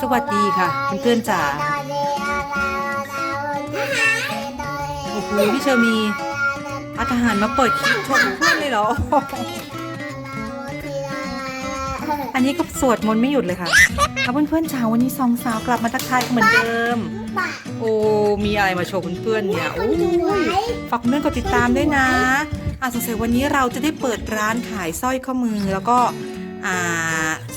สวัสดีค่ะเพื่อนๆจ๋าโอ้โหพี่เชอมีอาทหารมาเปิดคลิปชมเพื่อนเลยเหรอ อันนี้ก็สวดมนต์ไม่หยุดเลยค่ะเอาเพื่อนๆจ๋าวันนี้สองสาวกลับมาทักทายกันเหมือนเดิม โอ้มีอะไรมาโชว์เพื่อนๆเนี่ยโอ้ยฝากเพื่อนกดติดตามด้วยนะอะสงสัยวันนี้เราจะได้เปิดร้านขายสร้อยข้อมือแล้วก็ อ่า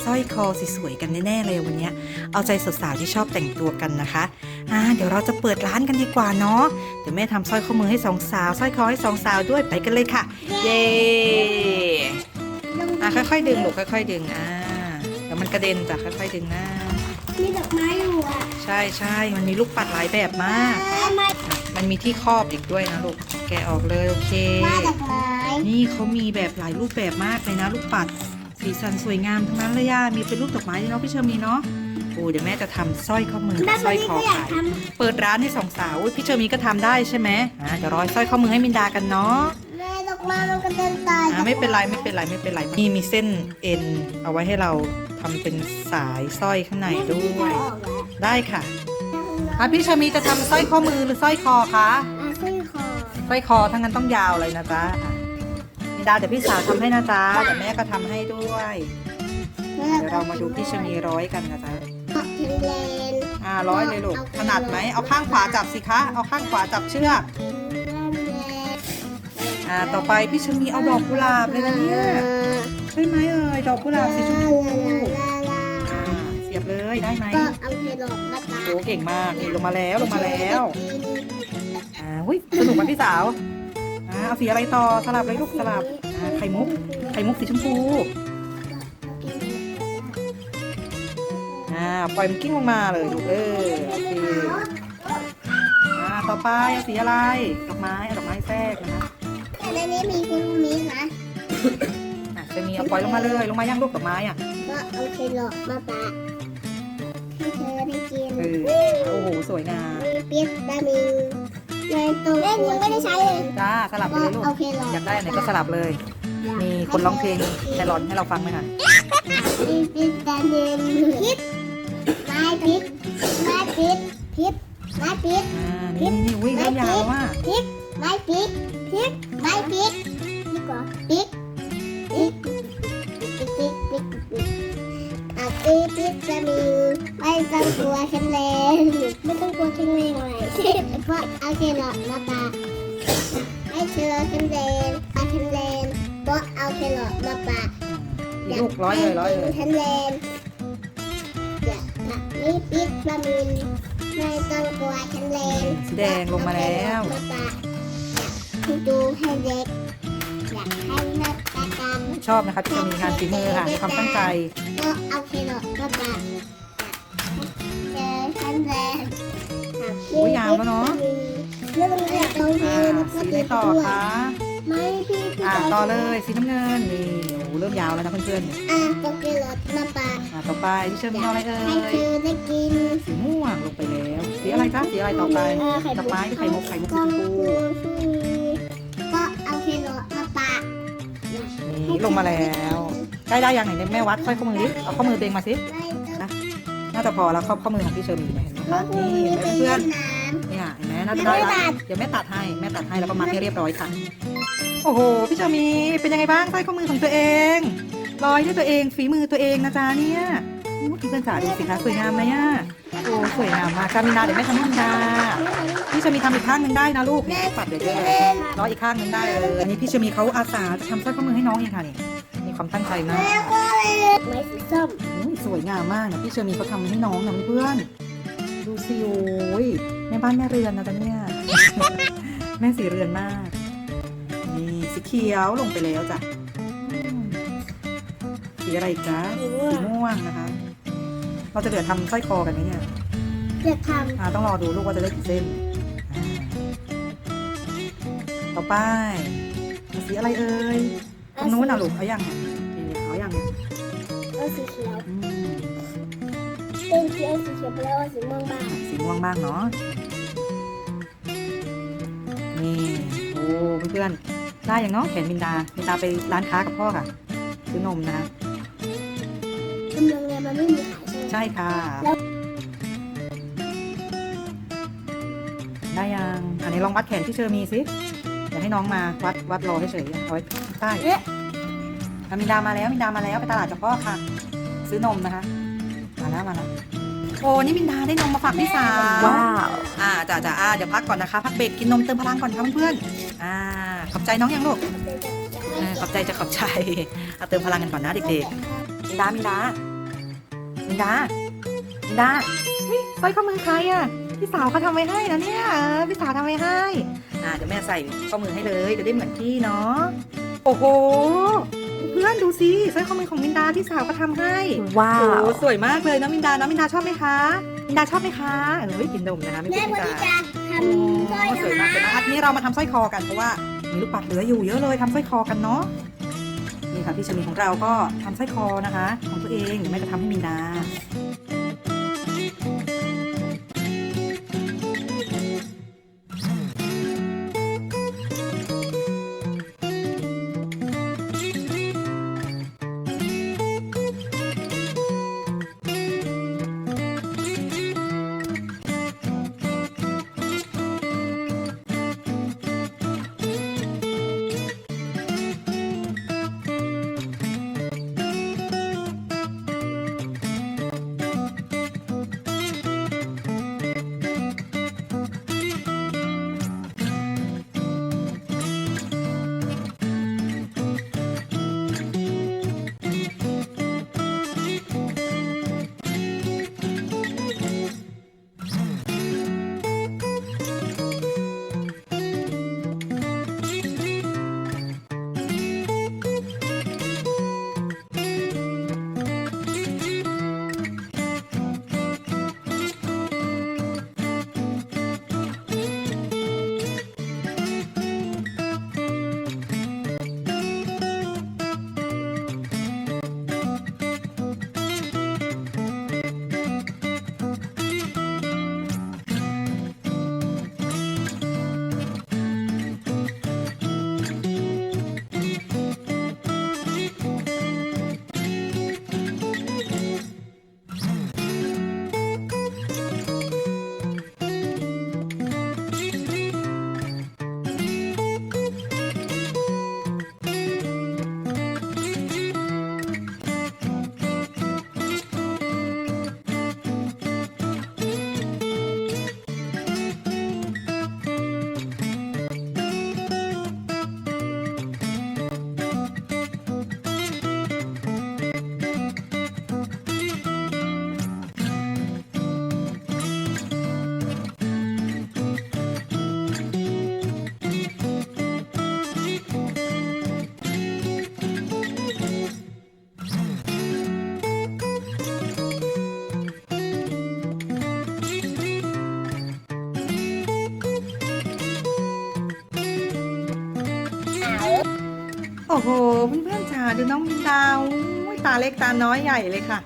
สร้อยคอสวยๆกันแน่ๆเลยวันเนี้ยเอาใจสาวๆที่ชอบแต่งตัวกันนะคะอ่าเดี๋ยวเราจะเปิดร้านกันดีกว่าเนาะเดี๋ยวแม่ทำสร้อยข้อมือให้สองสาวสร้อยคอให้สองสาวด้วยไปกันเลยค่ะ เย้อะค่อยๆดึงลูกค่อยๆดึงอ่าเดี๋ยวมันกระเด็นจ้ะค่อยๆดึงนะมีดอกไม้อยู่อะใช่ใช่มันมีลูกปัดหลายแบบมากทำไมมันมีที่ครอบอีกด้วยนะลูกแกะออกเลยโอเคว่าดอกไม้นี่เขามีแบบหลายรูปแบบมากเลยนะลูกปัด สีสันสวยงามทั้งนั้นเลยย่ามีเป็นรูปดอกไม้ด้วยเนาะพี่เชอมีเนาะโอ้เดี๋ยวแม่จะทำสร้อยข้อมือแม่สร้วัอนยนี้คอก็อยากขายทเปิดร้านให้สองสาวอุ๊ยพี่เชอมีก็ทำได้ใช่ไหมอ่าเดี๋ยวรอสร้อยข้อมือให้มินดากันเนาะำแม่ดอกไม้มันกระเด็นตายอ่าไม่เป็นไรไม่เป็นไรไม่เป็นไรนี่มีเส้นเอ็นเอาไว้ให้เราทำเป็นสายสร้อยข้างในด้วย ได้ค่ะอะพี่เชอมีจะทำสร้อยข้อมือหรือสร้อยคอคะอะสร้อยคอสร้อยคอทั้งนั้นต้องยาวเลยนะจ๊ะอะมิน ดาเดี๋ยวพี่สาวทำให้นะจ๊ะเดี๋ยวแม่ก็ทำให้ด้วย เดี๋ยวเรามาดูพี่ชะมีร้อยกันนะจ๊ะปักเทนเลนอ่าร้อยเลยลูกถนัดไหมเอาข้างขวาจับสิคะ เอาข้างขวาจับเชือกอ่าต่อไปพี่ชะมีเอาดอกกุหลาบเลยนะเนี่ยใช่ไหมเอ่ยดอกกุหลาบสีชมพูอ่าเสียบเลยได้ไหมก็เอาเทดอกมาตาโอ้เก่งมากนี่ลงมาแล้วลงมาแล้วอ่าหุ้ยสนุกไหมพี่สาวอ่า เอาสีอะไรต่อสลับเลยลูกสลับอ่าไข่มุก ไข่มุกสีชมพูอ่าปล่อยมันกิ้งลงมาเลยลูกเออโอเคอ่าต่อไปเอาสีอะไรดอกไม้เอาดอกไม้แทรกนะคะแต่ในนี้มีคุณมีนะอะจะมีเอาปล่อยลงมาเลยลงมาย่างลูกดอกไม้อะก็เอาเทดอกมาปะให้เธอได้กินเออโอ้โหสวยงามมีเปี๊ยกบะหมี่ ในตัวเล่นยังไม่ได้ใช้เลย จ้าสลับไปก็เลยลูกเอาเทดอกอยากได้อันไหนก็สลับเลย มีคนร้องเพลงไทยร้อนให้เราฟังไหมคะมีพิษแต่เดินพิษไม้พิษไม้พิษพิษไม้พิษอ่านี่นี่นี่อุ้ยเริ่มยาวแล้วว่า พิษไม้พิษพิษไม้พิษ จะมีไม่ต้องกลัวฉันเลงไม่ต้องกลัวฉันเลงอะไรเพราะเอาแค่หลอดมาปาให้เธอฉันเลงเอาฉันเลงเพราะเอาแค่หลอดมาปาอีกลูกร้อยเลยร้อยเลยฉันเลนอยากถักมีปิดบะมินไม่ต้องกลัวฉันเลนสีแดงลงมาแล้วอยากดูให้เด็ก ชอบนะคะพี่จะมีงานฝีมือค่ะมีความตั้งใจก็เอาเคโรตมาปะเจอฉันเลนอุ๊ยยาวแล้วเนอะเรื่องนี้อยากลองเพลอ่างแล้วก็สีไหนต่อคะไม่พี่พี่อ่าต่อเลยสีน้ำเงินนี่โอ้โหเริ่มยาวแล้วนะเพื่อนๆเนี่ยอะก็เคโรตมาปะอ่าต่อไปพี่เชอร์มีเอาอะไรเอ่ให้เธยอได้กินสีม่วงลงไปแล้วสีอะไรคะสีอะไรต่อไปดอกไม้หรือไข่มุกไข่มุกสีชมพู นี่ลงมาแล้วได้ได้ยังไหนเนี่ยแม่วัดค่อยข้อมือดิเอาข้อมือตัวเองมาสิไม่ต้องน่าจะพอแล้วข้อข้อมือของพี่เชอร์มีเนี่ยเห็นไหมคะนี่เห็นไหมเพื่อนๆเนี่ยเห็นไหมน่าจะได้ละเดี๋ยวแม่ตัดให้แม่ตัดให้แล้วก็มัดให้เรียบร้อยค่ะโอ้โหพี่เชอร์มีเป็นยังไงบ้างสร้อยข้อมือของตัวเองร้อยด้วยตัวเองฝีมือตัวเองนะจ๊ะเนี่ยอู้พี่เพื่อนจ๋าดูสิคะสวยงามไหมอะ โอ้สวยงามมากกามินาเดี๋ยวแม่ทำให้มินดาพี่ชมีทำอีกข้างหนึ่งได้นะลูกเนี่ยปัดเดี๋ยวด้วยร้อยอีกข้างหนึ่งได้เลยอันนี้พี่ชมีเขาอาสาจะทำสร้อยข้อมือให้น้องเองค่ะนี่มีความตั้งใจมากแล้วก็ไม้สีส้มอุ้ยสวยงามมากนะพี่เชมีเขาทำให้น้องนะเพื่อนๆดูสิโอ้ยแม่บ้านแม่เรือนนะจ๊ะเนี่ยแม่สีเรือนมากนี่สีเขียวลงไปแล้วจ้ะอืมสีอะไรอีกจ๊ะ สีม่วงนะคะ เราจะเหลือทำสร้อยคอกันไหมเนี่ย จะทอ่าต้องรอดูลูกว่าจะได้กี่เส้นอ่าต่อไปเอาสีอะไรเอ่ยตรงนู้นอะลูกเอาอย่างเนี่ยนี่ๆเอาอย่างเนี่ยำเอาสีเขียวอืมเป็นสีเอาสีเขียวไปแล้วเอาสีม่วงบ้างสีม่วงบ้างเนาะนี่โอ้เพื่อนๆได้อย่างเนาะแขนมินดามินดาไปร้านค้ากับพ่อค่ะซื้อนมนะคะกำลังเนี่ยมันไม่มีขายใช่ไหม ใช่ค่ะ แล้ว ได้ยัง อันนี้ลองวัดแขนที่เชอมีสิเดี๋ยวให้น้องมาวัดวัดรอให้เฉยเอาไว้ใต้เอ๊ะอะมินดามาแล้วมินดามาแล้วไปตลาดกับพ่อค่ะ ซื้อนมนะคะ มาแล้วมาแล้วโอ้นี่มินดาได้นมมาฝากพี่สาวว้าวอ่าจ้าจ้าอ่าเดี๋ยวพักก่อนนะคะ พักเบรกกินนมเติมพลังก่อนค่ะเพื่อนๆอ่าขอบใจน้องยังลูกเออขอบใจจะขอบใจเอาเติมพลังกันก่อนนะเด็กๆมินดามินดามินดามินดาเฮ้ยสร้อยข้อมือใครอะ พี่สาวเขาทำไว้ให้นะเนี่ยเออพี่สาวทำไว้ให้ อ่าเดี๋ยวแม่ใส่ข้อมือให้เลยจะได้เหมือนพี่เนาะโอ้โห เพื่อนดูสิสร้อยข้อมือของมินดาพี่สาวก็ทำให้ว้าโอ้วสวยมากเลยน้องมินดาน้องมินดาชอบไหมคะมินดาชอบไหมคะเอ้ยกินนมนะคะไม่แม่กินคนมินที่ดาจะทโอ้ำสร้อยสวยมากเลยนะอันนี้เรามาทำสร้อยคอกันเพราะว่ามีลูกปัดเหลืออยู่เยอะเลยทำสร้อยคอกันเนาะนี่ค่ะพี่ชมีของเราก็ทำสร้อยคอนะคะ ของตัวเองเดี๋ยวแม่จะทำให้มินดา โอ้โหเพื่อนๆจ๋าดูน้องมินดาวอุ๊ยตาเล็กตาน้อยใหญ่เลยค่ะ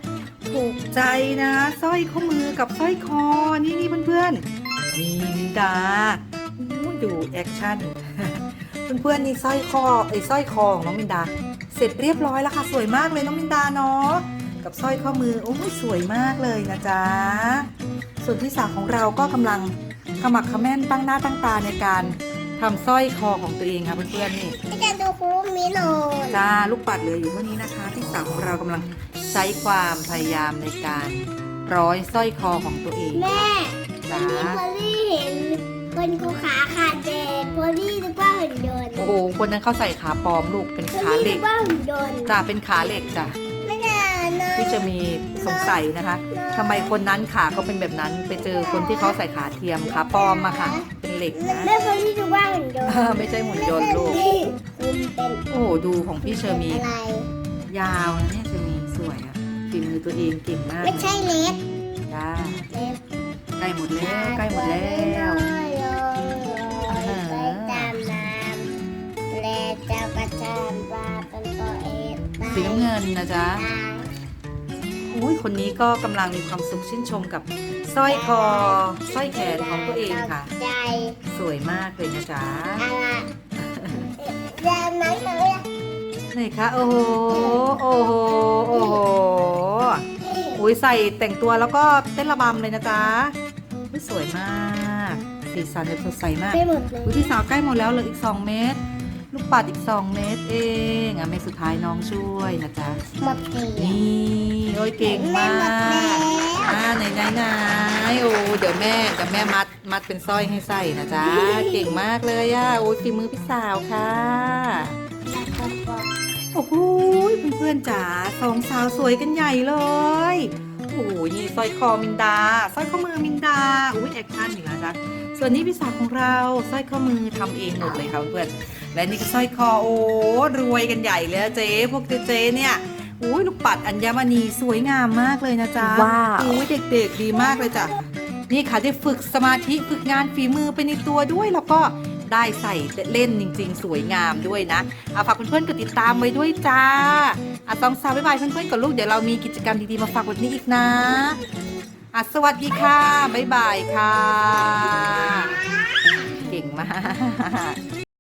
ถูกใจนะสร้อยข้อมือกับสร้อยคอนี่นี่เพื่อนๆนี่มินดาดูแอคชั่นเพื่อนๆนี่สร้อยคอไอ้สร้อยคอของน้องมินดา เสร็จเรียบร้อยแล้วค่ะ สวยมากเลยน้องมินดาเนาะกับสร้อยข้อมือโอ้ยสวยมากเลยนะจ๊ะส่วนพี่สาวของเราก็กำลังขมักขม้นตั้งหน้าตั้งตาในการ ทำสร้อยคอของตัวเองค่ะเพื่อนๆนี่ไม่จะดูคูมิโนนจ้าลูกปัดเหลืออยู่เท่านี้นะคะพี่สาวของเรากำลังใช้ความพยายามในการร้อยสร้อยคอของตัวเองแม่จ้าวันนี้พอลี่เห็นคนกูขาขาดเด็กพอลี่นึกว่าหุ่นยนต์โอ้โหคนนั้นเขาใส่ขาปลอมลูกเป็นพอขาลี่เหนึล็กกว่าหุ่นยนต์จ้าเป็นขาเหล็กจ้ะไม่น่านะที่จะมีสงสัยนะคะทำไมคนนั้นขาเขาเป็นแบบนั้น ไปเจอคนที่เขาใส่ขาเทียมขาปลอมมาค่ะ เป็นเหล็กนะแม่พอลี่นึกว่าหุ่นยนต์เออไม่ใช่หุ่นยนต์ลูกคุณเป็นโอ้โหดูของพี่เชอร์มีอะไรยาวนะเนี่ยเชอร์มีสวยอะฝีมือตัวเองเก่งมากไม่ใช่เล็กจ้าเล็กใกล้หมดแล้วใกล้หมดแล้วไปตามน้ำและเจ้ากระจานปลาเป็นตัวเองสีน้ำเงินนะจ๊ะอุ้ยคนนี้ก็กำลังมีความสุขชื่นชมกับ สร้อยคอสร้อยแขนของตัวเองค่ะ ใจสวยมากเลยนะจ๊ะอะไรยามนั้นเลยไหนคะโอ้โหโอ้โหโอ้โหโอ้อุ้ยใส่แต่งตัวแล้วก็เต้นระบำเลยนะจ๊ะอุ๊ยสวยมากสีสันแบบสดใสมากไปหมดเลยอุ้ยพี่สาวใกล้หมดแล้วเหลืออีก 2 เม็ดลูกปัดอีก 2 เม็ดเองอะเม็ดสุดท้ายน้องช่วยนะจ๊ะหมดเลยนี่โอ้ยเก่งมาก อ่าไหนไหนไหนโอ้เดี๋ยวแม่เดี๋ยวแม่มัดมัดเป็นสร้อยให้ใส่นะจ๊ะเก่งมากเลยอะโอ้ยฝีมือพี่สาวค่ะโอ้โหเพื่อนๆจ๋าสองสาวสวยกันใหญ่เลยโอ้โหนี่สร้อยคอมินดาสร้อยข้อมือมินดาอุ้ยแอคชั่นอีกแล้วจ้ะส่วนนี้พี่สาวของเราสร้อยข้อมือทำเองหมดเลยค่ะเพื่อนและนี่ก็สร้อยคอโอ้รวยกันใหญ่เลยเจ๊พวกเจ๊เนี่ย อุ้ยลูกปัดอัญมณีสวยงามมากเลยนะจ๊ะว้าวอุ้ยเด็กๆดีมากเลยจ้ะนี่ค่ะได้ฝึกสมาธิฝึกงานฝีมือไปในตัวด้วยแล้วก็ได้ใส่เล่นจริง ๆ สวยงามด้วยนะเอาฝากเพื่อนๆกดติดตามไว้ด้วยจ้าอะสองสาวบ๊ายบายเพื่อนๆกับลูกเดี๋ยวเรามีกิจกรรมดีๆมาฝากแบบนี้อีกนะอะสวัสดีค่ะบ๊ายบายค่ะ เก่งมาก